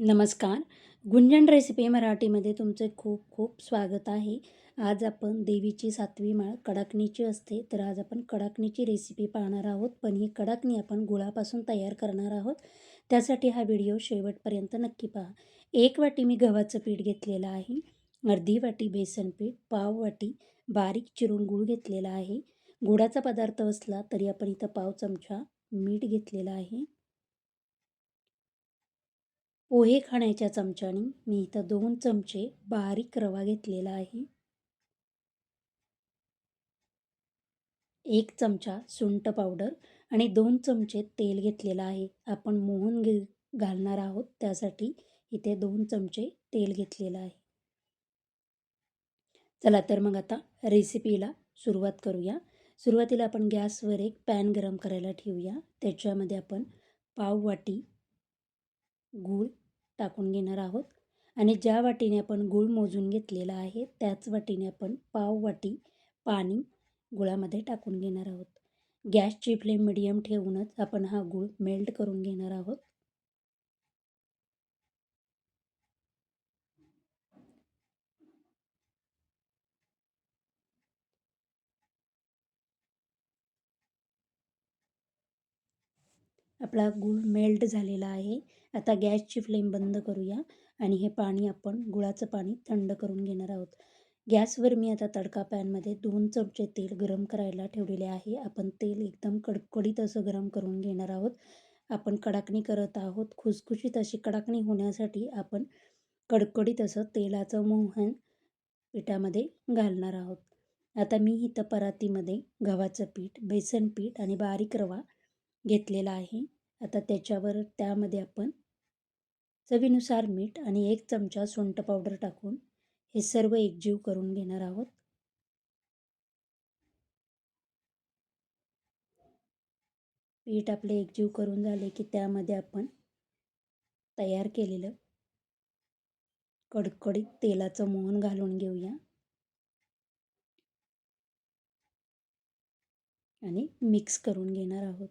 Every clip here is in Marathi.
नमस्कार. गुंजन रेसिपी मराठीमध्ये तुमचे खूप खूप स्वागत आहे. आज आपण देवीची सातवी माळ कडाकणीची असते तर आज आपण कडाकणीची रेसिपी पाहणार आहोत. पण ही कडाकणी आपण गुळापासून तयार करणार आहोत. त्यासाठी हा व्हिडिओ शेवटपर्यंत नक्की पहा. एक वाटी मी गव्हाचं पीठ घेतलेलं आहे. अर्धी वाटी बेसन पीठ पाव वाटी बारीक चिरून गूळ घेतलेला आहे. गुळाचा पदार्थ असला तरी आपण इथं पाव चमचा मीठ घेतलेला आहे. पोहे खाण्याच्या चमच्याने मी इथं दोन चमचे बारीक रवा घेतलेला आहे. एक चमचा सुंट पावडर आणि दोन चमचे तेल घेतलेलं आहे. आपण मोहन घे घालणार आहोत त्यासाठी इथे दोन चमचे तेल घेतलेलं आहे. चला तर मग आता रेसिपीला सुरुवात करूया. सुरुवातीला आपण गॅसवर एक पॅन गरम करायला ठेवूया. त्याच्यामध्ये आपण पाव वाटी गूळ टाकून घेणार आहोत. आणि ज्या वाटीने आपण गूळ मोजून घेतलेला आहे त्याच वाटीने आपण पाव वाटी पाणी गुळामध्ये टाकून घेणार आहोत. गॅसची फ्लेम मिडियम ठेवूनच आपण हा गूळ मेल्ट करून घेणार आहोत. आपला गूळ मेल्ट झालेला आहे. आता गॅसची फ्लेम बंद करूया आणि हे पाणी आपण गुळाचं पाणी थंड करून घेणार आहोत. गॅसवर मी आता तडका पॅनमध्ये दोन चमचे तेल गरम करायला ठेवलेले आहे. आपण तेल एकदम कडकडीत असं गरम करून घेणार आहोत. आपण कडाकणी करत आहोत. खुसखुशीत अशी कडाकणी होण्यासाठी आपण कडकडीत असं तेलाचं मोहन पिठामध्ये घालणार आहोत. आता मी इथं परातीमध्ये गव्हाचं पीठ बेसन पीठ आणि बारीक रवा घेतलेला आहे. आता त्याच्यावर त्यामध्ये आपण चवीनुसार मीठ आणि एक चमचा सुंठ पावडर टाकून हे सर्व एकजीव करून घेणार आहोत. पीठ आपले एकजीव करून झाले की त्यामध्ये आपण तयार केलेलं कडकडीत तेलाचं मोहन घालून घेऊया. आणि मिक्स करून घेणार आहोत.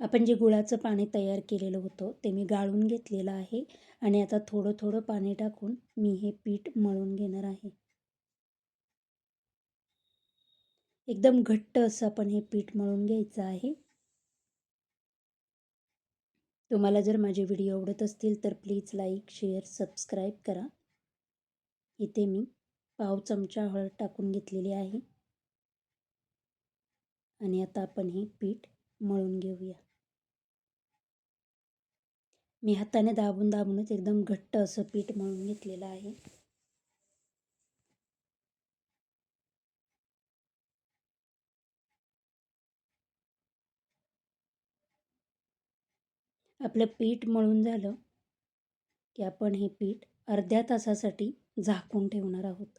आपण जे गुळाचं पाणी तयार केलेलं होतं ते मी गाळून घेतलेलं आहे आणि आता थोडं थोडं पाणी टाकून मी हे पीठ मळून घेणार आहे. एकदम घट्ट असं आपण हे पीठ मळून घ्यायचं आहे. तुम्हाला जर माझे व्हिडिओ आवडत असतील तर प्लीज लाईक शेअर सबस्क्राईब करा. इथे मी पाव चमचा हळद टाकून घेतलेली आहे. आणि आता आपण हे पीठ मळून घेऊया. मी हाताने दाबून दाबूनच एकदम घट्ट असं पीठ मळून घेतलेलं आहे. आपलं पीठ मळून झालं की आपण हे पीठ अर्ध्या तासासाठी झाकून ठेवणार आहोत.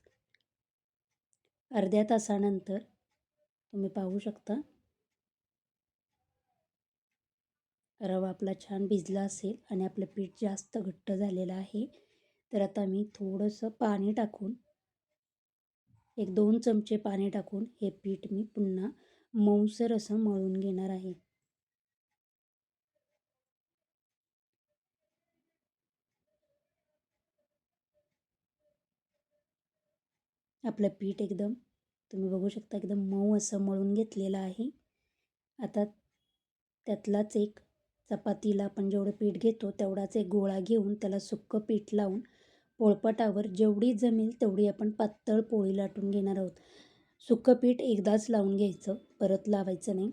अर्ध्या तासानंतर तुम्ही पाहू शकता रवा आपला छान भिजला असेल आणि आपलं पीठ जास्त घट्ट झालेलं आहे तर आता मी थोडंसं पाणी टाकून एक दोन चमचे पाणी टाकून हे पीठ मी पुन्हा मऊसर असं मळून घेणार आहे. आपलं पीठ एकदम तुम्ही बघू शकता एकदम मऊ असं मळून घेतलेलं आहे. आता त्यातलाच एक चपातीला आपण जेवढं पीठ घेतो तेवढाच एक गोळा घेऊन त्याला सुक्कं पीठ लावून पोळपटावर जेवढी जमेल तेवढी आपण पातळ पोळी लाटून घेणार आहोत. सुक्कं पीठ एकदाच लावून घ्यायचं परत लावायचं नाही.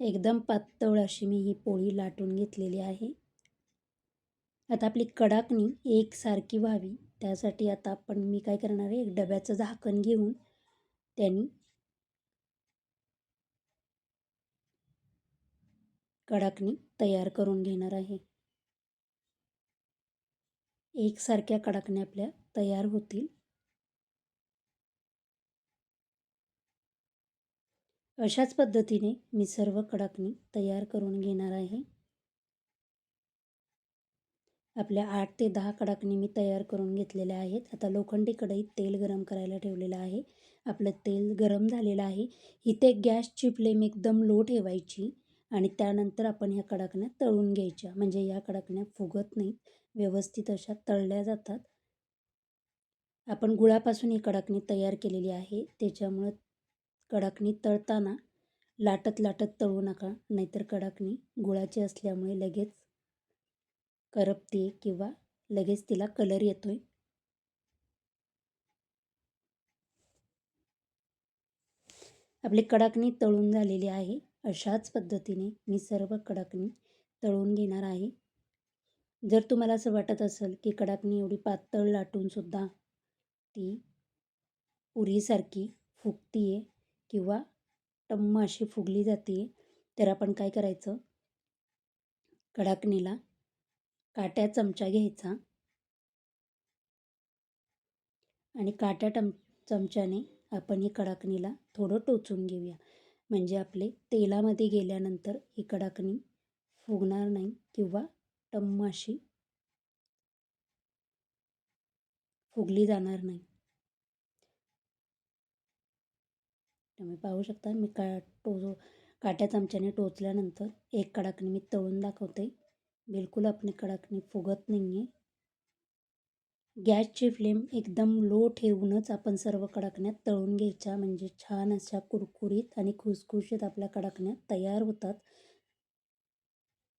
एकदम पातळ अशी मी ही पोळी लाटून घेतलेली आहे. आता आपली कडाकणी एकसारखी व्हावी. त्यासाठी आता आपण मी काय करणार आहे? एक डब्याचं झाकण घेऊन त्यांनी कडाकणी तयार करून घेणार आहे. एकसारख्या कडाकण्या आपल्या तयार होतील. अशाच पद्धतीने मी सर्व कडाकणी तयार करून घेणार आहे. आपल्या आठ ते दहा कडाकणी मी तयार करून घेतलेल्या आहेत. आता लोखंडी कढईत तेल गरम करायला ठेवलेलं आहे. आपलं तेल गरम झालेलं आहे. इथे गॅसची फ्लेम एकदम लो ठेवायची आणि त्यानंतर आपण ह्या कडाकण्या तळून घ्यायच्या. म्हणजे या कडाकण्या फुगत नाहीत. व्यवस्थित अशा तळल्या जातात. आपण गुळापासून ही कडाकणी तयार केलेली आहे. त्याच्यामुळं कडाकणी तळताना लाटत लाटत तळू नका. नाहीतर कडाकणी गुळाची असल्यामुळे लगेच करपते किंवा लगेच तिला कलर येतो आहे आपली कडाकणी तळून झालेली आहे. अशाच पद्धतीने मी सर्व कडाकणी तळून घेणार आहे. जर तुम्हाला असं वाटत असेल की कडाकणी एवढी पातळ लाटूनसुद्धा ती पुरीसारखी फुगती आहे किंवा टम्म अशी फुगली जाते तर आपण काय करायचं? कडाकणीला काट्या चमचा घ्यायचा. आणि काट्या टम चमच्याने आपण ही कडाकणीला थोडं टोचून घेऊया. म्हणजे आपले तेलामध्ये गेल्यानंतर ही कडाकणी फुगणार नाही किंवा टम्म अशी फुगली जाणार नाही. तुम्ही पाहू शकता मी का टो काट्या चमच्याने टोचल्यानंतर एक कडाकणी मी तळून दाखवते. बिलकुल आपली कडाकणी फुगत नाही आहे गॅसची फ्लेम एकदम लो ठेवूनच आपण सर्व कडाकण्या तळून घ्यायच्या म्हणजे छान अशा कुरकुरीत आणि खुसखुशीत आपल्या कडाकण्या तयार होतात.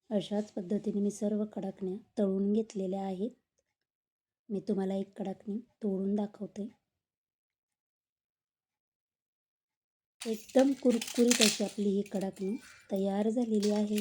अशाच पद्धतीने मी सर्व कडाकण्या तळून घेतलेल्या आहेत. मी तुम्हाला एक कडाकणी तोडून दाखवते. एकदम कुरकुरीत अशी आपली ही कडाकणी तयार झालेली आहे.